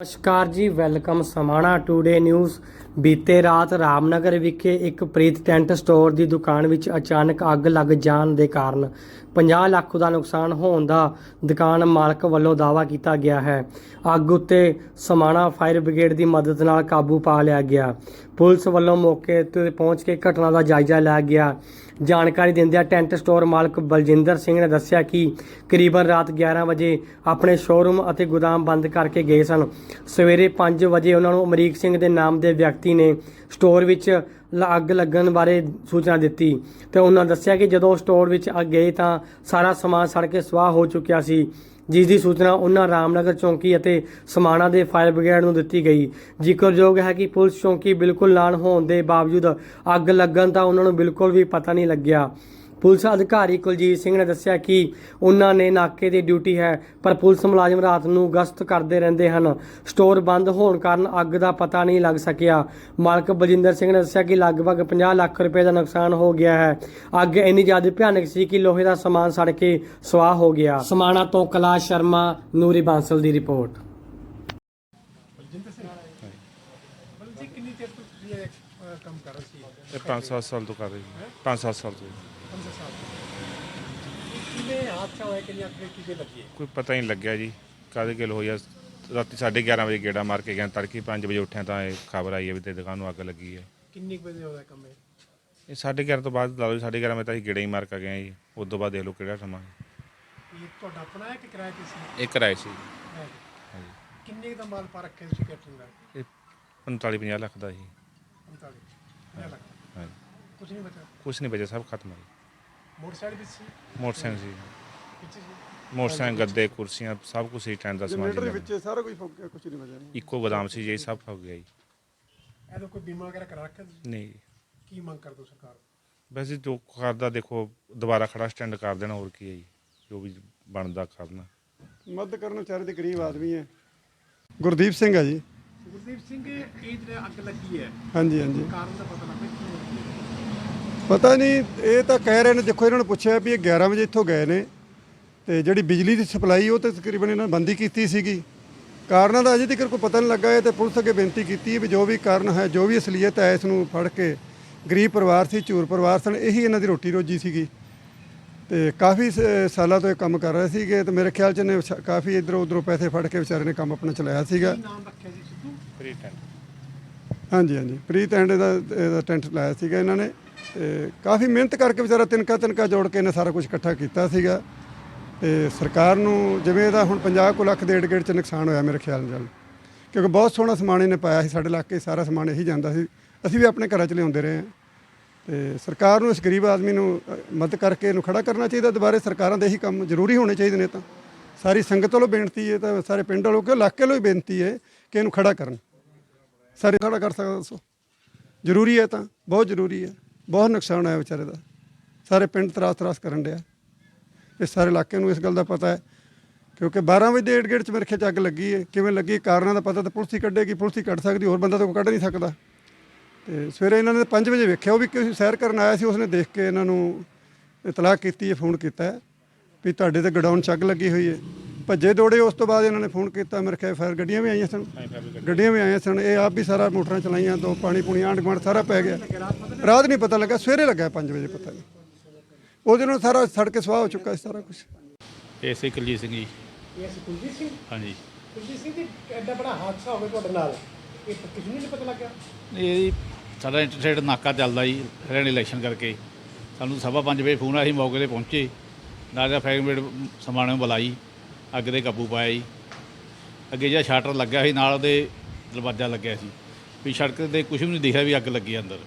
ਨਮਸਕਾਰ ਜੀ, welcome Samana today news. ਬੀਤੇ ਰਾਤ ਰਾਮਨਗਰ ਵਿਖੇ ਇੱਕ ਪ੍ਰੀਤ ਟੈਂਟ ਸਟੋਰ ਦੀ ਦੁਕਾਨ ਵਿੱਚ ਅਚਾਨਕ ਅੱਗ ਲੱਗ ਜਾਣ ਦੇ ਕਾਰਨ 50 ਲੱਖ ਦਾ ਨੁਕਸਾਨ ਹੋਣ ਦਾ ਦੁਕਾਨ ਮਾਲਕ ਵੱਲੋਂ ਦਾਅਵਾ ਕੀਤਾ ਗਿਆ ਹੈ। ਅੱਗ ਉੱਤੇ ਸਮਾਣਾ ਫਾਇਰ ਬ੍ਰਿਗੇਡ ਦੀ ਮਦਦ ਨਾਲ ਕਾਬੂ ਪਾ ਲਿਆ ਗਿਆ। ਪੁਲਿਸ ਵੱਲੋਂ ਮੌਕੇ ਤੇ ਪਹੁੰਚ ਕੇ ਘਟਨਾ ਦਾ ਜਾਇਜ਼ਾ ਲਿਆ ਗਿਆ। ਜਾਣਕਾਰੀ ਦਿੰਦਿਆਂ ਟੈਂਟ ਸਟੋਰ ਮਾਲਕ ਬਲਜਿੰਦਰ ਸਿੰਘ ਨੇ ਦੱਸਿਆ ਕਿ ਕਰੀਬਨ ਰਾਤ 11 ਵਜੇ ਆਪਣੇ ਸ਼ੋਰੂਮ ਅਤੇ ਗੋਦਾਮ ਬੰਦ ਕਰਕੇ ਗਏ ਸਨ। ਸਵੇਰੇ 5 ਵਜੇ ਉਹਨਾਂ ਨੂੰ ਅਮਰੀਕ ਸਿੰਘ ਦੇ ਨਾਮ ਦੇ ਵਿਅਕਤੀ ਨੇ ਸਟੋਰ ਵਿੱਚ ਅੱਗ ਲੱਗਣ ਬਾਰੇ ਸੂਚਨਾ ਦਿੱਤੀ ਤੇ ਉਹਨਾਂ ਦੱਸਿਆ ਕਿ ਜਦੋਂ ਸਟੋਰ ਵਿੱਚ ਅੱਗ ਗਏ ਤਾਂ ਸਾਰਾ ਸਮਾਨ ਸੜ ਕੇ ਸਵਾਹ ਹੋ ਚੁੱਕਿਆ ਸੀ। ਜਿਸ ਦੀ ਸੂਚਨਾ ਉਹਨਾਂ ਰਾਮਨਗਰ ਚੌਂਕੀ ਅਤੇ ਸਮਾਣਾ ਦੇ ਫਾਇਰ ਬ੍ਰਿਗੇਡ ਨੂੰ ਦਿੱਤੀ ਗਈ। ਜ਼ਿਕਰਯੋਗ ਹੈ ਕਿ ਪੁਲਿਸ ਚੌਂਕੀ ਬਿਲਕੁਲ ਨਾਲ ਹੋਣ ਦੇ ਬਾਵਜੂਦ ਅੱਗ ਲੱਗਣ ਤਾਂ ਉਹਨਾਂ ਨੂੰ ਬਿਲਕੁਲ ਵੀ ਪਤਾ ਨਹੀਂ ਲੱਗਿਆ। ਪੁਲਿਸ ਅਧਿਕਾਰੀ ਕੁਲਜੀਤ ਸਿੰਘ ਨੇ ਦੱਸਿਆ ਕਿ ਉਹਨਾਂ ਨੇ ਨਾਕੇ ਦੀ ਡਿਊਟੀ ਹੈ, ਪਰ ਪੁਲਿਸ ਮੁਲਾਜ਼ਮ ਰਾਤ ਨੂੰ ਗਸ਼ਤ ਕਰਦੇ ਰਹਿੰਦੇ ਹਨ। ਸਟੋਰ ਬੰਦ ਹੋਣ ਕਾਰਨ ਅੱਗ ਦਾ ਪਤਾ ਨਹੀਂ ਲੱਗ ਸਕਿਆ। ਮਾਲਕ ਬਲਜਿੰਦਰ ਸਿੰਘ ਨੇ ਦੱਸਿਆ ਕਿ ਲਗਭਗ 50 ਲੱਖ ਰੁਪਏ ਦਾ ਨੁਕਸਾਨ ਹੋ ਗਿਆ ਹੈ। ਅੱਗ ਇੰਨੀ ਜ਼ਿਆਦਾ ਭਿਆਨਕ ਸੀ ਕਿ ਲੋਹੇ ਦਾ ਸਮਾਨ ਸੜ ਕੇ ਸਵਾਹ ਹੋ ਗਿਆ। ਸਮਾਣਾ ਤੋਂ ਕੈਲਾਸ਼ ਸ਼ਰਮਾ, ਨੂਰੀ ਬਾਂਸਲ ਦੀ ਰਿਪੋਰਟ। ਬਲ ਜੀ ਕਿੰਨੀ ਚਿਰ ਤੋਂ ਤੁਸੀਂ ਇਹ ਅਹ, ਕੰਮ ਕਰ ਰਹੇ ਸੀ? ਇਹ 5-7 ਸਾਲ ਤੋਂ ਕਰ ਰਹੀ ਹੈ? 5-7 ਸਾਲ ਤੋਂ। 15 ਸਾਲ ਤੋਂ। ਕਿਵੇਂ ਹਾਦਸਾ ਹੋਇਆ ਕਿ ਅੱਗ ਕਿਵੇਂ ਲੱਗੀ? ਹੈ? ਕੋਈ ਪਤਾ ਹੀ ਨਹੀਂ ਲੱਗਿਆ ਜੀ। ਕਾਹਦੇ ਗਿਲ ਹੋਈ ਆ ਰਾਤੀ 11:30 ਵਜੇ ਗੇੜਾ ਮਾਰ ਕੇ ਗਿਆ। ਤੜਕੇ 5 ਵਜੇ ਉੱਠਿਆ ਤਾਂ ਇਹ ਖਬਰ ਆਈ ਹੈ ਵੀ ਤੇ ਦੁਕਾਨ ਨੂੰ ਅੱਗ ਲੱਗੀ ਹੈ। ਕਿੰਨੀ ਕੁ ਵਜੇ ਹੋਇਆ ਕੰਮ ਇਹ? ਇਹ 11:30 ਤੋਂ ਬਾਅਦ ਲਾ ਲਓ 11:30 ਵਜੇ ਤਾਂ ਅਸੀਂ ਗੇੜਾ ਹੀ ਮਾਰ ਕੇ ਗਏ ਜੀ। ਉਸ ਤੋਂ ਬਾਅਦ ਦੇਖ ਲਓ ਕਿਹੜਾ ਸਮਾਂ ਇਹ ਤੁਹਾਡਾ ਆਪਣਾ ਹੈ ਕਿ ਕਿਰਾਏ ਤੇ ਸੀ? ਇਹ ਕਿਰਾਏ ਸੀ ਹੈ। ਹਾਂਜੀ। ਕਿੰਨੇ ਕੁ ਦਾ ਮਾਲ ਪਾ ਰੱਖਿਆ ਤੁਸੀਂ ਕੈਟਰਿੰਗ ਦਾ? ਇਹ 45-50 ਲੱਖ ਦਾ ਜੀ। 45 50 ਲੱਖ? ਹਾਂਜੀ। ਕੁਝ ਨਹੀਂ ਬਚਾ ਕੁਛ ਨਹੀਂ ਬਚਿਆ ਸਭ ਖਤਮ ਹੈ ਮੋਟਰਸਾਈਕਲ ਵਿੱਚ ਸੀ? ਮੋਟਰਸਾਈਕਲ ਪਿੱਛੇ ਸੀ? ਮੋਟਰਸਾਈਕਲ ਗੱਦੇ ਕੁਰਸੀਆਂ ਸਭ ਕੁਝ ਹੀ ਟੈਂਟ ਦਾ ਸਮਾਨ ਜਨਰੇਟਰ ਜੀ ਵਿੱਚ ਸਾਰਾ ਕੁਝ ਫੁੱਕ ਗਿਆ ਕੁਝ ਨਹੀਂ ਬਚਿਆ। ਇੱਕੋ ਗੋਦਾਮ ਸੀ ਜੀ ਸਭ ਫੁੱਕ ਗਿਆ ਜੀ। ਇਹਦਾ ਕੋਈ ਬੀਮਾ ਵਗੈਰਾ ਕਰਾ ਰੱਖਿਆ ਤੁਸੀਂ? ਨਹੀਂ। ਜੀ। ਕੀ ਮੰਗ ਕਰਦੇ ਹੋ ਸਰਕਾਰ? ਤੋਂ? ਵੈਸੇ ਜੋ ਕਰਦਾ ਦੇਖੋ ਦੁਬਾਰਾ ਖੜਾ ਸਟੈਂਡ ਕਰ ਦੇਣਾ ਹੋਰ ਕੀ ਹੈ ਜੀ। ਜੋ ਵੀ ਬਣਦਾ ਕਰਨਾ। ਮਦਦ ਕਰਨ ਵਿਚਾਰੇ ਦੇ ਗਰੀਬ ਆਦਮੀ ਹੈ। ਗੁਰਦੀਪ ਸਿੰਘ ਹੈ ਜੀ। ਗੁਰਦੀਪ ਸਿੰਘ ਇਹ ਜਿਹੜਾ ਅੱਗ ਲੱਗੀ ਹੈ ਹਾਂਜੀ ਹਾਂਜੀ। ਕਾਰਨ ਦਾ ਪਤਾ ਲੱਗਾ? ਪਤਾ ਨਹੀਂ ਇਹ ਤਾਂ ਕਹਿ ਰਹੇ ਨੇ ਦੇਖੋ ਇਹਨਾਂ ਨੂੰ ਪੁੱਛਿਆ ਵੀ ਇਹ 11 ਵਜੇ ਇੱਥੋਂ ਗਏ ਨੇ ਤੇ ਜਿਹੜੀ ਬਿਜਲੀ ਦੀ ਸਪਲਾਈ ਉਹ ਤਾਂ ਤਕਰੀਬਨ ਇਹਨਾਂ ਨੇ ਬੰਦ ਕੀਤੀ ਸੀਗੀ। ਕਾਰਨਾਂ ਦਾ ਅਜੇ ਤੱਕ ਕੋਈ ਪਤਾ ਨਹੀਂ ਲੱਗਾ ਹੈ ਤੇ ਪੁਲਿਸ ਅੱਗੇ ਬੇਨਤੀ ਕੀਤੀ ਹੈ ਵੀ ਜੋ ਵੀ ਕਾਰਨ ਹੈ ਜੋ ਵੀ ਅਸਲੀਅਤ ਹੈ ਇਸ ਨੂੰ ਫੜ ਕੇ ਗਰੀਬ ਪਰਿਵਾਰ ਸੀ ਝੂਰ ਪਰਿਵਾਰ ਸਨ ਇਹੀ ਇਹਨਾਂ ਦੀ ਰੋਟੀ ਰੋਜੀ ਸੀਗੀ। ਤੇ ਕਾਫੀ ਸ- ਸਾਲਾਂ ਤੋਂ ਇਹ ਕੰਮ ਕਰ ਰਹੇ ਸੀਗੇ ਤੇ ਮੇਰੇ ਖਿਆਲ ਚ ਨੇ ਕਾਫੀ ਇਧਰੋਂ ਉਧਰੋਂ ਪੈਸੇ ਫੜ ਕੇ ਵਿਚਾਰੇ ਨੇ ਕੰਮ ਆਪਣਾ ਚਲਾਇਆ ਸੀਗਾ। ਨਾਮ ਰੱਖਿਆ ਫ੍ਰੀ ਟੈਂਟ ਹਾਂਜੀ ਹਾਂਜੀ। ਪ੍ਰੀਤ ਐਂਡ ਦਾ ਇਹਦਾ ਟੈਂਟ ਲਾਇਆ ਸੀਗਾ ਇਹਨਾਂ ਨੇ। ਤੇ ਕਾਫੀ ਮਿਹਨਤ ਕਰਕੇ ਵਿਚਾਰਾ ਤਿਨਕਾ ਤਿਨਕਾ ਜੋੜ ਕੇ ਇਹਨੇ ਸਾਰਾ ਕੁਝ ਇਕੱਠਾ ਕੀਤਾ ਸੀਗਾ। ਤੇ ਸਰਕਾਰ ਨੂੰ ਜਿਵੇਂ ਇਹਦਾ ਹੁਣ 50 ਕੁ ਲੱਖ ਦੇ ਏਡ ਚ ਨੁਕਸਾਨ ਹੋਇਆ ਮੇਰੇ ਖਿਆਲ ਨਾਲ। ਕਿਉਂਕਿ ਬਹੁਤ ਸੋਹਣਾ ਸਮਾਨ ਇਹਨੇ ਪਾਇਆ ਸੀ ਸਾਡੇ ਇਲਾਕੇ 'ਚ ਸਾਰਾ ਸਮਾਨ ਇਹੀ ਜਾਂਦਾ ਸੀ। ਅਸੀਂ ਵੀ ਆਪਣੇ ਘਰਾਂ 'ਚ ਲਿਆਉਂਦੇ ਰਹੇ ਹਾਂ। ਤੇ ਸਰਕਾਰ ਨੂੰ ਇਸ ਗਰੀਬ ਆਦਮੀ ਨੂੰ ਅ, ਮਦਦ ਕਰਕੇ ਇਹਨੂੰ ਖੜਾ ਕਰਨਾ ਚਾਹੀਦਾ। ਦੁਬਾਰੇ ਸਰਕਾਰਾਂ ਦੇ ਇਹੀ ਕੰਮ ਜ਼ਰੂਰੀ ਹੋਣੇ ਚਾਹੀਦੇ ਨੇ ਤਾਂ। ਸਾਰੀ ਸੰਗਤ ਵੱਲੋਂ ਬੇਨਤੀ ਹੈ ਤਾਂ ਸਾਰੇ ਪਿੰਡ ਵੱਲੋਂ ਕਿ ਇਲਾਕੇ ਵੱਲੋਂ ਹੀ ਬੇਨਤੀ ਹੈ ਕਿ ਇਹਨੂੰ ਖੜਾ ਕਰਨ। ਸਾਰੇ ਖੜਾ ਕਰ ਸਕਦਾ, ਦੱਸੋ। ਜ਼ਰੂਰੀ ਹੈ ਤਾਂ, ਬਹੁਤ ਜ਼ਰੂਰੀ ਹੈ। ਬਹੁਤ ਨੁਕਸਾਨ ਹੋਇਆ ਵਿਚਾਰੇ ਦਾ। ਸਾਰੇ ਪਿੰਡ ਤਰਾਸ ਤਰਾਸ ਕਰਨ ਡਿਆ। ਇਸ ਸਾਰੇ ਇਲਾਕੇ ਨੂੰ ਇਸ ਗੱਲ ਦਾ ਪਤਾ ਹੈ, ਕਿਉਂਕਿ 12 ਵਜੇ ਦੇ ਏਡ ਗੇਟ 'ਚ ਮੇਰੇ ਖਿਆਲ ਅੱਗ ਲੱਗੀ ਹੈ। ਕਿਵੇਂ ਲੱਗੀ ਕਾਰਨਾਂ ਦਾ ਪਤਾ ਤਾਂ ਪੁਲਿਸ ਹੀ ਕੱਢੇਗੀ, ਪੁਲਿਸ ਹੀ ਕੱਢ ਸਕਦੀ, ਹੋਰ ਬੰਦਾ ਤਾਂ ਕੋਈ ਕੱਢ ਨਹੀਂ ਸਕਦਾ। ਤੇ ਸਵੇਰੇ ਇਹਨਾਂ ਨੇ 5 ਵਜੇ ਵੇਖਿਆ, ਉਹ ਵੀ ਕਿਸੇ ਸੈਰ ਕਰਨ ਆਇਆ ਸੀ, ਉਸਨੇ ਦੇਖ ਕੇ ਇਹਨਾਂ ਨੂੰ ਇਤਲਾਹ ਕੀਤੀ ਹੈ, ਫੋਨ ਕੀਤਾ ਵੀ ਤੁਹਾਡੇ ਤੇ ਗਡਾਊਨ 'ਚ ਅੱਗ ਲੱਗੀ ਹੋਈ ਹੈ। ਭੱਜੇ ਦੌੜੇ ਉਸ ਤੋਂ ਬਾਅਦ ਇਹਨਾਂ ਨੇ ਫੋਨ ਕੀਤਾ ਮੇਰੇ ਖਿਆਲ ਫਾਇਰ ਗੱਡੀਆਂ ਵੀ ਆਈਆਂ ਸਨ। ਗੱਡੀਆਂ। ਵੀ ਆਈਆਂ ਸਨ ਇਹ ਆਪ ਵੀ ਸਾਰਾ ਮੋਟਰਾਂ ਚਲਾਈਆਂ ਦੋ ਪਾਣੀ ਪੂਣੀ ਆਂਢ ਗੁਆਂਢ ਸਾਰਾ ਪੈ ਗਿਆ। ਰਾਤ ਨਹੀਂ ਪਤਾ ਲੱਗਾ ਸਵੇਰੇ ਲੱਗਾ 5 ਵਜੇ ਪਤਾ ਨਹੀਂ। ਉਹਦੇ ਨਾਲ ਸਾਰਾ ਸੜ ਕੇ ਸਵਾਹ ਹੋ ਚੁੱਕਾ ਸੀ ਸਾਰਾ ਕੁਝ ਏਸੇ ਕੁਲਜੀਤ ਸਿੰਘ ਜੀ। ਇਹ ਸੀ ਕੁਲਜੀਤ ਸਿੰਘ? ਹਾਂਜੀ। ਕੁਲਜੀਤ ਸਿੰਘ ਜੀ ਐਡਾ ਬੜਾ ਹਾਦਸਾ ਹੋ ਗਿਆ ਤੁਹਾਡੇ ਨਾਲ। ਇਹ ਕਿਸੇ ਨੂੰ ਨਹੀਂ ਪਤਾ ਲੱਗਿਆ। ਇਹ ਜੀ ਸਾਡਾ ਇੰਟਰਸਟੇਟ ਨਾਕਾ ਚੱਲਦਾ ਜੀ ਹਰਿਆਣਾ ਇਲੈਕਸ਼ਨ ਕਰਕੇ। ਸਾਨੂੰ ਸਵਾ ਪੰਜ ਵਜੇ ਫੋਨ ਆਇਆ ਸੀ ਮੌਕੇ ਤੇ ਪਹੁੰਚੇ। ਨਾਲ ਦਾ ਫੈਗਮੇਟ ਸਮਾਣੇ ਬੁਲਾਈ। ਅੱਗ ਦੇ ਕਾਬੂ ਪਾਇਆ ਜੀ। ਅੱਗੇ ਜਿਹੜਾ ਸ਼ਾਟਰ ਲੱਗਾ ਸੀ ਨਾਲ ਉਹਦੇ ਦਰਵਾਜ਼ਾ ਲੱਗਿਆ ਸੀ। ਵੀ ਸੜਕ ਤੇ ਕੁਝ ਵੀ ਨਹੀਂ ਦਿਖਿਆ ਵੀ ਅੱਗ ਲੱਗੀ ਅੰਦਰ।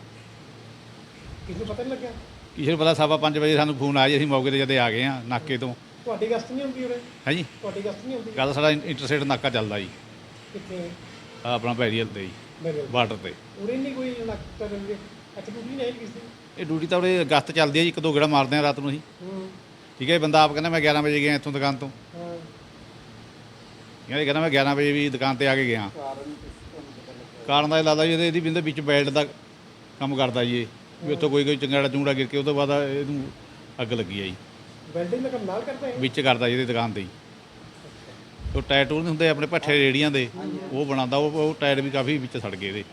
ਕਿਸੇ ਨੂੰ ਪਤਾ ਨਹੀਂ ਲੱਗਿਆ? ਕਿਸੇ ਨੂੰ ਪਤਾ ਸਵਾ ਪੰਜ ਵਜੇ ਸਾਨੂੰ ਫੋਨ ਆਇਆ ਜੀ ਅਸੀਂ ਮੌਕੇ ਤੇ ਜਦੇ ਆ ਗਏ ਆ ਨਾਕੇ ਤੋਂ। ਤੁਹਾਡੀ ਗਸਤ ਨਹੀਂ ਹੁੰਦੀ ਉਰੇ? ਹੈ ਜੀ ਤੁਹਾਡੀ ਗਸਤ ਨਹੀਂ ਹੁੰਦੀ? ਗੱਲ ਸਾਡਾ ਇੰਟਰਸਟੇਟ ਨਾਕਾ ਚੱਲਦਾ ਜੀ। ਕਿੱਥੇ? ਆਹ ਆਪਣਾ ਪੈਰੀਅਲ ਤੇ ਜੀ ਬਾਰਡਰ ਤੇ। ਉਰੇ ਨਹੀਂ ਕੋਈ ਲੱਗ ਰਹੇ? ਅੱਛਾ ਡਿਊਟੀ ਨਹੀਂ ਹੈ ਕਿਸੇ ਦੀ? ਇਹ ਡਿਊਟੀ ਤਾਂ ਉਹਦੇ ਅਗਸਤ ਚੱਲਦੀ ਹੈ ਜੀ ਇੱਕ ਦੋ ਗੇੜਾ ਮਾਰਦੇ ਆ ਰਾਤ ਨੂੰ ਅਸੀਂ। ਠੀਕ ਹੈ ਬੰਦਾ ਆਪ ਕਹਿੰਦਾ ਮੈਂ 11 ਵਜੇ ਗਿਆ ਇੱਥੋਂ ਦੁਕਾਨ ਤੋਂ। ਕਹਿੰਦਾ ਕਹਿੰਦਾ ਮੈਂ 11 ਵਜੇ ਵੀ ਦੁਕਾਨ ਤੇ ਆ ਕੇ ਗਿਆ। ਕਾਰਨ ਦਾ ਇਹ ਲੱਗਦਾ ਜੀ ਇਹਦੇ ਇਹਦੀ ਬਿੰਦੇ ਵਿੱਚ ਬੈਲਟ ਦਾ ਕੰਮ ਕਰਦਾ ਜੀ ਇਹ। ਵੀ ਉੱਥੋਂ ਕੋਈ ਕੋਈ ਚੰਗਾੜਾ ਚੁੰਗੜਾ ਗਿਰ ਕੇ ਉਹ ਤੋਂ ਬਾਅਦ ਇਹਨੂੰ ਅੱਗ ਲੱਗੀ ਆ ਜੀ। ਵੈਲਡਿੰਗ ਦਾ ਕੰਮ ਨਾਲ ਕਰਦਾ ਹੈ ਵਿੱਚ ਕਰਦਾ ਜੀ ਇਹਦੀ ਦੁਕਾਨ ਤੇ ਉਹ ਟਾਇਰ ਟੂਰ ਨਹੀਂ ਹੁੰਦੇ ਆਪਣੇ ਭੱਠੇ ਰੇੜੀਆਂ ਦੇ। ਉਹ ਬਣਾਉਂਦਾ ਉਹ ਉਹ ਟਾਇਰ ਵੀ ਕਾਫੀ ਵਿੱਚ ਸੜ ਗਏ ਇਹਦੇ।